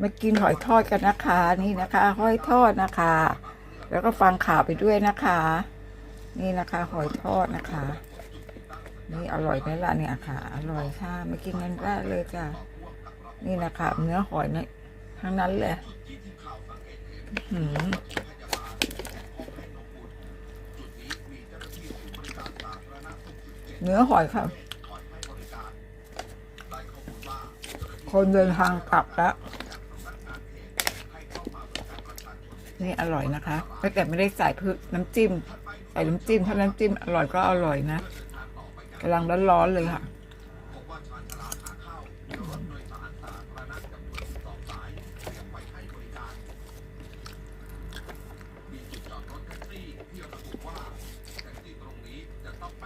มากินหอยทอดกันนะคะนี่นะคะหอยทอดนะคะ แล้วก็ฟังข่าวไปด้วยนะคะ นี่นะคะหอยทอดนะคะ นี่อร่อยไหมล่ะเนี่ยค่ะ อร่อยค่ะมากินกันได้เลยจ้ะนี่นะคะเนื้อหอยเนี่ยทั้งนั้นเลยหือเนื้อหอยค่ะ คนเดินทางกลับแล้ว นี่อร่อยนะคะแต่ไม่ได้ใส่พืน้ำจิ้ม ใส่น้ำจิ้มถ้าน้ำจิ้มอร่อยก็อร่อยนะกำลังร้อนๆเลยค่ะ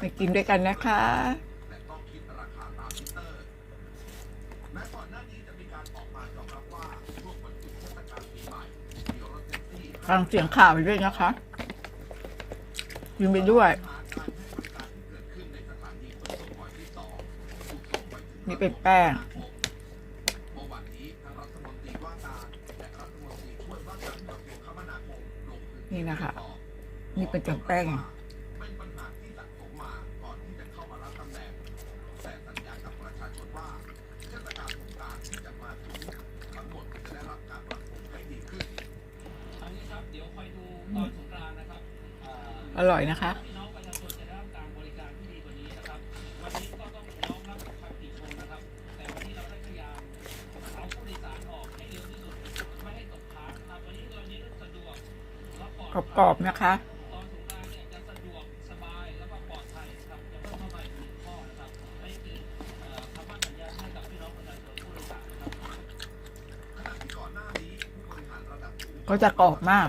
ไปกินด้วยกันนะคะ ฟังเสียงข่าวไปด้วยนะคะยินไปด้วย นี่เป็นแป้งนี่นะคะ นี่เป็นจังแป้ง อร่อยนะคะกรอบๆนะคะกรานต์เนี่ยจะกรอบมาก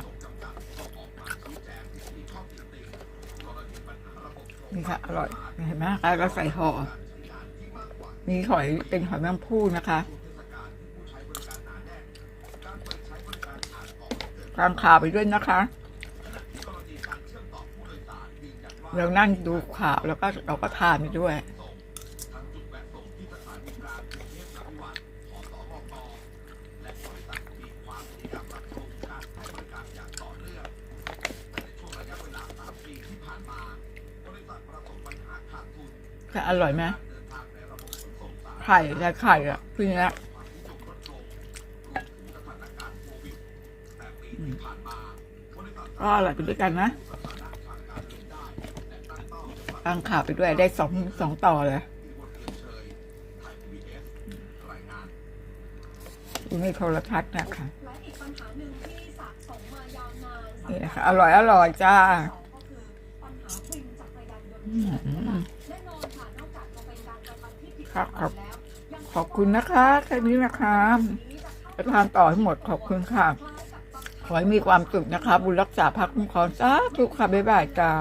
นี่ค่ะ อร่อย เห็นไหมคะเราใส่ห่อมีหอยเป็นหอยแมงผู้นะคะฟังข่าวไปด้วยนะคะ เรานั่งดูข่าวแล้วก็เราก็ทานไปด้วย จะอร่อยไหมไข่และไข่อะพี่เนี้ยอืมก็อร่อยไปด้วยกันนะฟังข่าวไปด้วยได้สองสองต่อเลยอยู่ในโทรทัศน์นะคะและอีกปัญหาหนึ่งที่สะสมมายาวนานนี่นะคะอร่อยอร่อยจ้า ครับครับขอบคุณนะคะแค่นี้นะคะนี้จะเข้าจะทานต่อให้หมดขอบคุณค่ะ ขอให้มีความสุขนะคะ บุญรักษาพักคุ้มครองสาธุค่ะบ๊ายบายจ้า